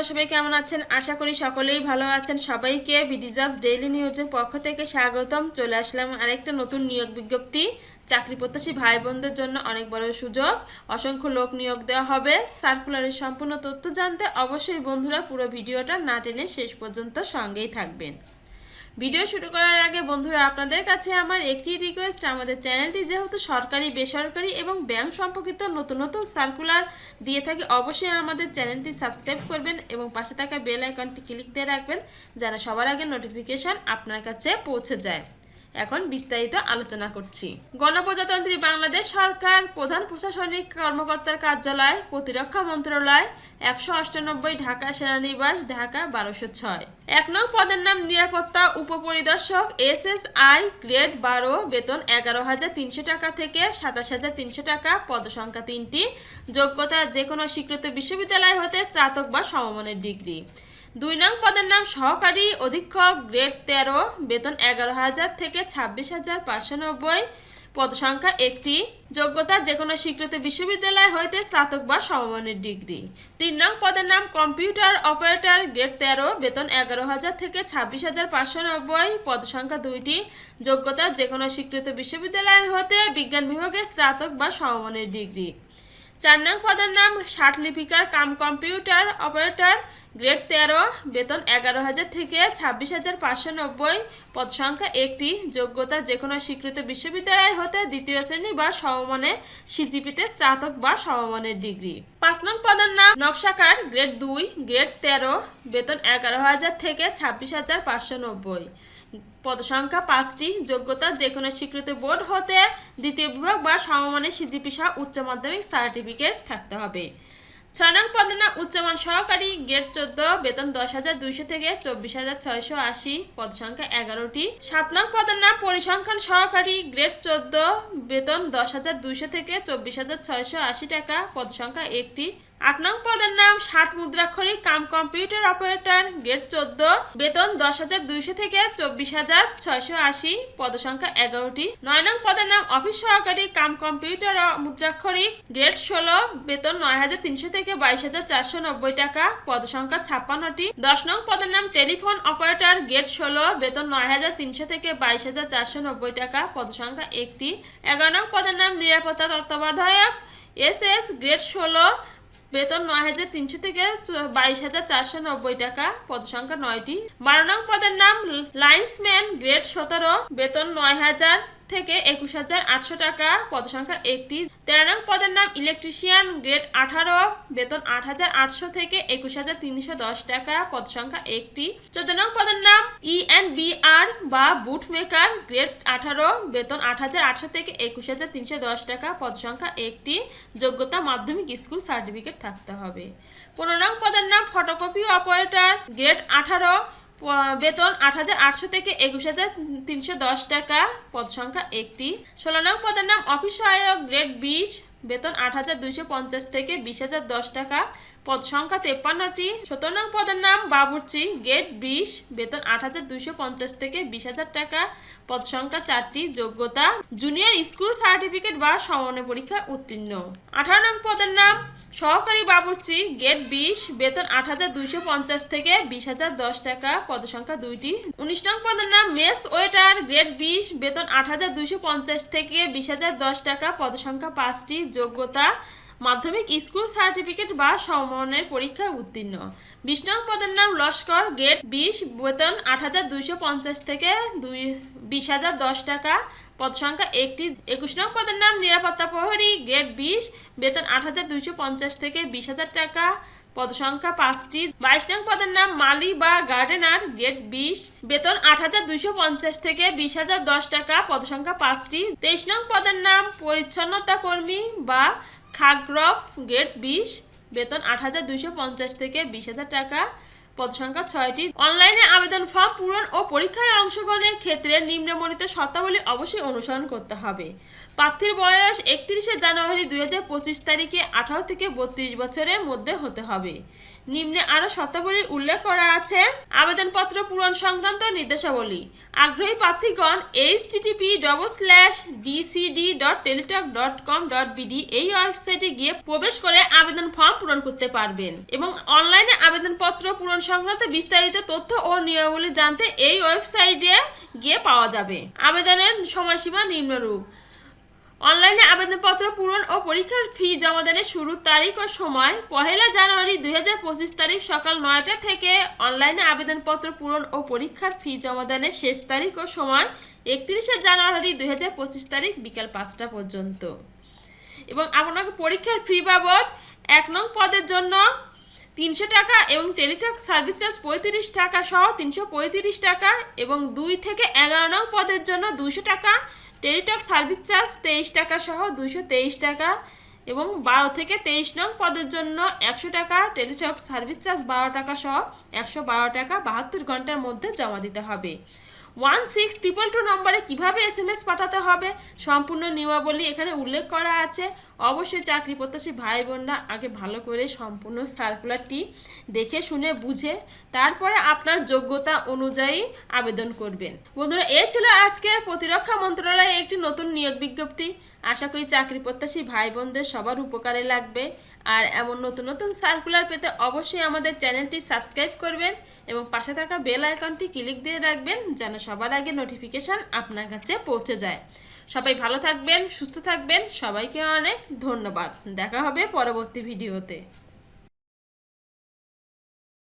বন্ধুরা, সবাই কেমন আছেন? আশা করি সকলেই ভালো আছেন। সবাইকে বিডি ডেইলি নিউজের পক্ষ থেকে স্বাগতম। চলে আসলাম আরেকটা নতুন নিয়োগ বিজ্ঞপ্তি। চাকরি প্রত্যাশী ভাই বোনদের জন্য অনেক বড় সুযোগ। অসংখ্য লোক নিয়োগ দেওয়া হবে। সার্কুলারের সম্পূর্ণ তথ্য জানতে অবশ্যই বন্ধুরা পুরো ভিডিওটা না টেনে শেষ পর্যন্ত সঙ্গেই থাকবেন। ভিডিও শুরু করার আগে বন্ধুরা, আপনাদের কাছে আমার একটি রিকোয়েস্ট আমাদের চ্যানেলটি যেহেতু সরকারি, বেসরকারি এবং ব্যাংক সম্পর্কিত নতুন নতুন সার্কুলার দিয়ে থাকে, অবশ্যই আমাদের চ্যানেলটি সাবস্ক্রাইব করবেন এবং পাশে থাকা বেল আইকনটি ক্লিক দিয়ে রাখবেন, যেন সবার আগে নোটিফিকেশান আপনার কাছে পৌঁছে যায়। এখন বিস্তারিত আলোচনা করছি। গণপ্রজাতন্ত্রী বাংলাদেশ সরকার প্রধান প্রশাসনিক কর্মকর্তার কার্যালয়, প্রতিরক্ষা মন্ত্রণালয়, একশো অষ্টানব্বই ঢাকা সেনানিবাস, ঢাকা বারোশো ছয়। এক নং পদের নাম নিরাপত্তা উপপরিদর্শক এস এস আই গ্রেড বারো, বেতন এগারো হাজার তিনশো টাকা থেকে সাতাশ হাজার তিনশো টাকা, পদসংখ্যা তিনটি। যোগ্যতা যে কোনো স্বীকৃত বিশ্ববিদ্যালয় হতে স্নাতক বা সমমানের ডিগ্রি। দুই নং পদের নাম সহকারী অধীক্ষক গ্রেড তেরো, বেতন এগারো হাজার থেকে ছাব্বিশ হাজার পাঁচশো নব্বই। পদসংখ্যা একটি। যোগ্যতা যে কোনো স্বীকৃত বিশ্ববিদ্যালয় হইতে স্নাতক বা সমমানের ডিগ্রি। তিন নং পদের নাম কম্পিউটার অপারেটর, গ্রেড তেরো, বেতন এগারো হাজার থেকে ছাব্বিশ হাজার পাঁচশো নব্বই। পদসংখ্যা দুইটি। যোগ্যতা যে কোনো স্বীকৃত বিশ্ববিদ্যালয় হতে বিজ্ঞান বিভাগে স্নাতক বা সমমানের ডিগ্রি। চার নং পদের নাম ষাট লিপিকার কাম কম্পিউটার অপারেটর গ্রেড তেরো, বেতন এগারো হাজার থেকে ছাব্বিশ হাজার পাঁচশো নব্বই। পদ সংখ্যা একটি। যোগ্যতা যে কোনো স্বীকৃত বিশ্ববিদ্যালয় হতে দ্বিতীয় শ্রেণি বা সমমানে সিজিপিতে স্নাতক বা সমমানের ডিগ্রি। পাঁচ নং পদের নাম নকশাকার, গ্রেড দুই, গ্রেড তেরো, বেতন এগারো হাজার থেকে ছাব্বিশ হাজার পাঁচশো নব্বই। পদসংখ্যা পাঁচটি, যোগ্যতা যে কোনো স্বীকৃত বোর্ড হতে দ্বিতীয় বিভাগ বা সমমানের সিজিপি সহ উচ্চ মাধ্যমিক সার্টিফিকেট থাকতে হবে। ছয় নং পদের নাম উচ্চমান সহকারী গ্রেড চোদ্দ, বেতন দশ হাজার দুইশো থেকে চব্বিশ হাজার ছয়শো আশি পদ সংখ্যা এগারোটি। সাত নং পদের নাম পরিসংখ্যান সহকারী গ্রেড চোদ্দ, বেতন দশ হাজার দুইশো থেকে চব্বিশ হাজার ছয়শো আশি টাকা পদ সংখ্যা একটি। আট নং পদের নাম ষাট মুদ্রাক্ষরিক কাম কম্পিউটার অপারেটর, গ্রেড চোদ্দ, বেতন দশ হাজার দুইশো থেকে চব্বিশ হাজার ছয়শো আশি, পদসংখ্যা এগারোটি। নয় নং পদের নাম অফিস সহকারী কাম কম্পিউটার মুদ্রাক্ষরিক, গ্রেড ষোলো, বেতন নয় হাজার তিনশো থেকে বাইশ হাজার চারশো নব্বই টাকা, পদসংখ্যা ছাপ্পান্নটি। দশ নং পদের নাম টেলিফোন অপারেটর, গ্রেড ষোলো, বেতন নয় হাজার তিনশো থেকে বাইশ হাজার চারশো নব্বই টাকা, পদসংখ্যা একটি। এগারো নং পদের নাম নিরাপত্তা তত্ত্বাবধায়ক, এস এস, গ্রেড ষোলো বেতন নয় হাজার তিনশো থেকে বাইশ হাজার চারশো নব্বই টাকা, পদসংখ্যা নয়টি। বারো নং পদের নাম লাইন্সম্যান, গ্রেড সতেরো, বেতন নয় হাজার থেকে একুশ হাজার আটশো টাকা, পদসংখ্যা একটি। তেরো নং পদের নাম ইলেকট্রিশিয়ান, গ্রেড আঠারো, বেতন আট হাজার আটশো থেকে একুশ হাজার তিনশো দশ টাকা, পদসংখ্যা একটি। চোদ্দ নং পদের নাম ই এন বি আর বা বুট মেকার গ্রেড আঠারো, বেতন আট হাজার আটশো থেকে একুশ হাজার তিনশো দশ টাকা। পদসংখ্যা একটি। যোগ্যতা মাধ্যমিক স্কুল সার্টিফিকেট থাকতে হবে। পনেরো নং পদের নাম ফটোকপি অপারেটর। গ্রেড আঠারো বেতন আট হাজার আটশো থেকে একুশ হাজার তিনশো দশ টাকা। পদ সংখ্যা একটি। ষোলো নং পদের নাম অফিস সহায়ক। গ্রেড বিশ বেতন আট হাজার দুইশো পঞ্চাশ থেকে বিশ হাজার দশ টাকা। পদ সংখ্যা তেপ্পান্নটি। সতেরো নং পদের নাম বাবুর্চি। গেট বিশ, বেতন আট হাজার দুইশো পঞ্চাশ থেকে বিশ হাজার টাকা। পদ সংখ্যা চারটি, যোগ্যতা জুনিয়র স্কুল সার্টিফিকেট বা সমন্বয় পরীক্ষায় উত্তীর্ণ। আঠারো নং পদের নাম সহকারী বাবুর্চি। গেট বিশ, বেতন আট হাজার দুইশো পঞ্চাশ থেকে বিশ হাজার দশ টাকা। পদসংখ্যা দুইটি। উনিশ নং পদের নাম মেস ওয়েটার। গ্রেড বিশ, বেতন আট হাজার দুইশো পঞ্চাশ থেকে বিশ হাজার দশ টাকা। পদসংখ্যা পাঁচটি যোগ্যতা মাধ্যমিক স্কুল সার্টিফিকেট বা সমমানের পরীক্ষায় উত্তীর্ণ। বিশ নং পদের নাম লস্কর, গেট বিশ, বেতন আট হাজার দুইশো পঞ্চাশ থেকে দুই, বিশ হাজার দশ টাকা, পদ সংখ্যা একটি। একুশ নং পদের নাম নিরাপত্তা প্রহরী, গেট বিশ, বেতন আট হাজার দুইশো পঞ্চাশ থেকে বিশ হাজার টাকা পদ সংখ্যা পাঁচটি। বাইশ নং পদের নাম মালি বা গার্ডেনার, গ্রেড বিশ। বেতন আট হাজার দুইশো পঞ্চাশ থেকে বিশ হাজার দশ টাকা পদ সংখ্যা পাঁচটি। তেইশ নং পদের নাম পরিচ্ছন্নতা কর্মী বা খাগ্রফ গ্রেড বিশ। বেতন আট হাজার দুইশো পঞ্চাশ থেকে বিশ হাজার টাকা। পদ সংখ্যা ছয়টি। অনলাইনে আবেদন ফর্ম পূরণ ও পরীক্ষায় অংশগ্রহণের ক্ষেত্রে নিম্নমণিত শর্তাবলী অবশ্যই অনুসরণ করতে হবে। প্রার্থীর বয়স একত্রিশে জানুয়ারি দুই হাজার পঁচিশ তারিখে আঠারো থেকে বত্রিশ বছরের মধ্যে হতে হবে। নিম্নে আরও শর্তাবলী উল্লেখ করা আছে। আবেদনপত্র পূরণ সংক্রান্ত নির্দেশাবলী। আগ্রহী প্রার্থীগণ H TTP double slash DCD dot Teletalk dot com dot BD এই ওয়েবসাইটে গিয়ে প্রবেশ করে আবেদন ফর্ম পূরণ করতে পারবেন এবং অনলাইনে আবেদনপত্র পূরণ সংক্রান্ত বিস্তারিত তথ্য ও নিয়মাবলী জানতে এই ওয়েবসাইটে গিয়ে পাওয়া যাবে। আবেদনের সময়সীমা নিম্নরূপ। অনলাইনে আবেদনপত্র পূরণ ও পরীক্ষার ফি জমাদানের শুরুর তারিখ ও সময় পহেলা জানুয়ারি দু হাজার পঁচিশ তারিখ সকাল নয়টা থেকে অনলাইনে আবেদনপত্র পূরণ ও পরীক্ষার ফি জমাদানের শেষ তারিখ ও সময় একত্রিশে জানুয়ারি দুই হাজার পঁচিশ তারিখ বিকাল পাঁচটা পর্যন্ত। এবং আপনাকে পরীক্ষার ফি বাবদ এক নং পদের জন্য তিনশো টাকা এবং টেলিটক সার্ভিস চার্জ পঁয়ত্রিশ টাকা সহ তিনশো পঁয়ত্রিশ টাকা এবং দুই থেকে এগারো নং পদের জন্য দুশো টাকা, টেলিটক সার্ভিস চার্জ তেইশ টাকা সহ দুশো তেইশ টাকা এবং বারো থেকে তেইশ নং পদের জন্য একশো টাকা, টেলিটক সার্ভিস চার্জ বারো টাকা সহ একশো বারো টাকা বাহাত্তর ঘণ্টার মধ্যে জমা দিতে হবে। ওয়ান সিক্স ট্রিপল টু নম্বরে কীভাবে এস এম এস পাঠাতে হবে? সম্পূর্ণ নিয়মাবলী এখানে উল্লেখ করা আছে। অবশ্যই চাকরি প্রত্যাশী ভাই বোনরা আগে ভালো করে সম্পূর্ণ সার্কুলারটি দেখে শুনে বুঝে তারপরে আপনার যোগ্যতা অনুযায়ী আবেদন করবেন। বন্ধুরা, এ ছিল আজকের প্রতিরক্ষা মন্ত্রণালয়ে একটি নতুন নিয়োগ বিজ্ঞপ্তি। আশা করি চাকরি প্রত্যাশী ভাই বোনদের সবার উপকারে লাগবে। আর এমন নতুন নতুন সার্কুলার পেতে অবশ্যই আমাদের চ্যানেলটি সাবস্ক্রাইব করবেন এবং পাশে থাকা বেল আইকনটি ক্লিক দিয়ে রাখবেন যেন সবার আগে নোটিফিকেশান আপনার কাছে পৌঁছে যায়। সবাই ভালো থাকবেন, সুস্থ থাকবেন, সবাইকে অনেক ধন্যবাদ। দেখা হবে পরবর্তী ভিডিওতে